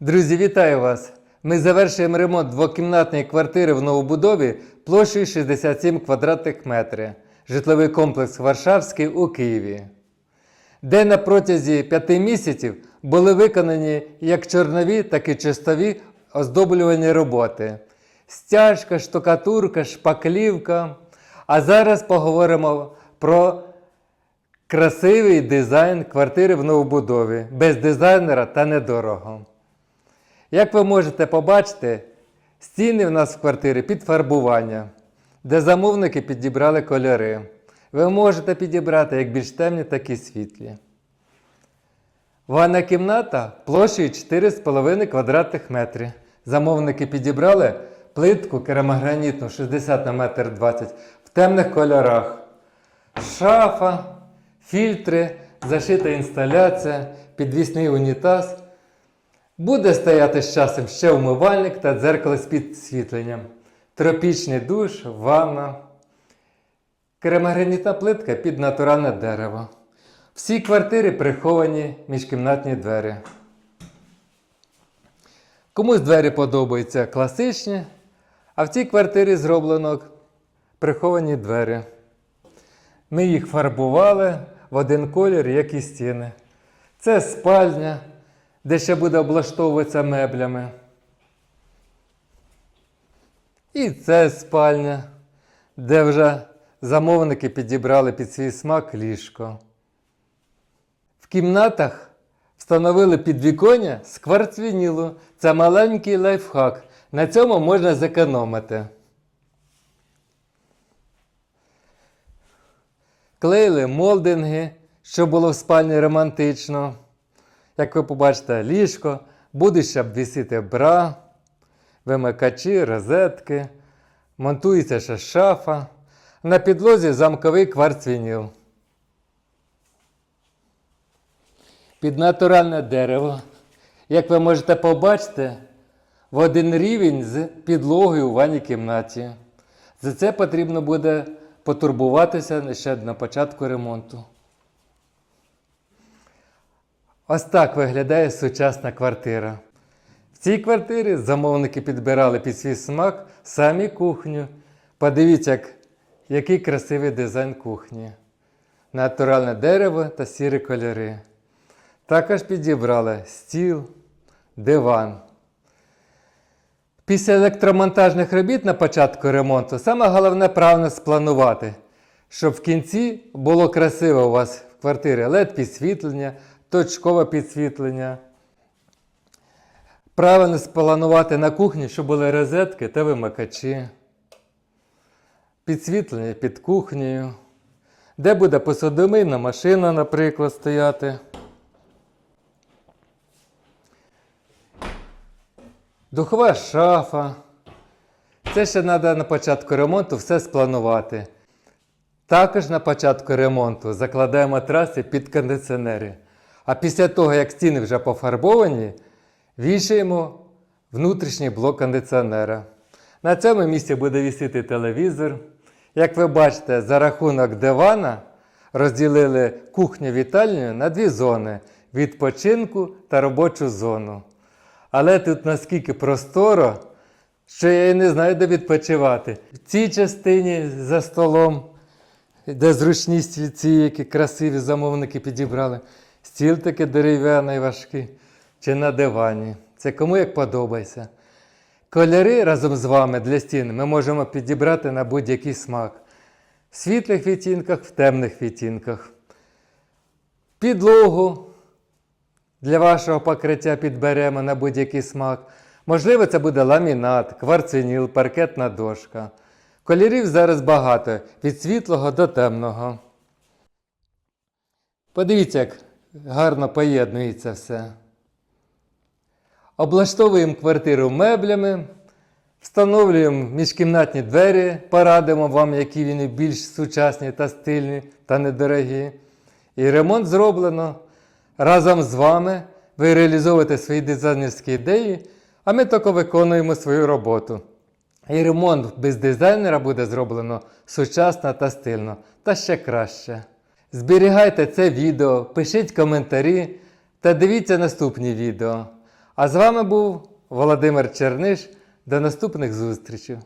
Друзі, вітаю вас! Ми завершуємо ремонт двокімнатної квартири в новобудові площею 67 квадратних метрів. Житловий комплекс Варшавський у Києві. Де на протязі п'яти місяців були виконані як чорнові, так і чистові оздоблювальні роботи. Стяжка, штукатурка, шпаклівка. А зараз поговоримо про красивий дизайн квартири в новобудові, без дизайнера та недорого. Як ви можете побачити, стіни в нас в квартирі під фарбування, де замовники підібрали кольори. Ви можете підібрати як більш темні, так і світлі. Ванна кімната площею 4,5 квадратних метрів. Замовники підібрали плитку керамогранітну 60 на 1,20 м в темних кольорах. Шафа, фільтри, зашита інсталяція, підвісний унітаз. Буде стояти з часом ще умивальник та дзеркало з підсвітленням. Тропічний душ, ванна. Керамогранітна плитка під натуральне дерево. Всі квартири приховані міжкімнатні двері. Комусь двері подобаються класичні, а в цій квартирі зроблено приховані двері. Ми їх фарбували в один колір, як і стіни. Це спальня, де ще буде облаштовуватися меблями. І це спальня, де вже замовники підібрали під свій смак ліжко. В кімнатах встановили підвіконня з кварцвінілу. Це маленький лайфхак. На цьому можна зекономити. Клеїли молдинги, щоб було в спальні романтично. Як ви побачите, ліжко, буде ще обвісити бра, вимикачі, розетки, монтується ще шафа. На підлозі замковий кварцвініл. Під натуральне дерево. Як ви можете побачити, в один рівень з підлогою у ванній кімнаті. За це потрібно буде потурбуватися ще на початку ремонту. Ось так виглядає сучасна квартира. В цій квартирі замовники підбирали під свій смак самі кухню. Подивіться, як, який красивий дизайн кухні. Натуральне дерево та сірі кольори. Також підібрали стіл, диван. Після електромонтажних робіт на початку ремонту саме головне правильно спланувати, щоб в кінці було красиво у вас в квартирі led підсвітлення, точкове підсвітлення. Правильно спланувати на кухні, щоб були розетки та вимикачі. Підсвітлення під кухнею. Де буде посудомийна машина, наприклад, стояти. Духова шафа. Це ще треба на початку ремонту все спланувати. Також на початку ремонту закладаємо траси під кондиціонери. А після того, як стіни вже пофарбовані, вішаємо внутрішній блок кондиціонера. На цьому місці буде вісити телевізор. Як ви бачите, за рахунок дивана розділили кухню вітальню на дві зони відпочинку та робочу зону. Але тут наскільки просторо, що я і не знаю, де відпочивати. В цій частині за столом, де зручність ці, які красиві замовники підібрали, стіл такий дерев'яний важкий, чи на дивані. Це кому як подобається. Кольори разом з вами для стін ми можемо підібрати на будь-який смак. В світлих відтінках, в темних відтінках. Підлогу для вашого покриття підберемо на будь-який смак. Можливо, це буде ламінат, кварциніл, паркетна дошка. Кольорів зараз багато від світлого до темного. Подивіться, як гарно поєднується все. Облаштовуємо квартиру меблями, встановлюємо міжкімнатні двері, порадимо вам, які вони більш сучасні та стильні та недорогі. І ремонт зроблено. Разом з вами ви реалізовуєте свої дизайнерські ідеї, а ми тільки виконуємо свою роботу. І ремонт без дизайнера буде зроблено сучасно та стильно, та ще краще. Зберігайте це відео, пишіть коментарі та дивіться наступні відео. А з вами був Володимир Черниш. До наступних зустрічей!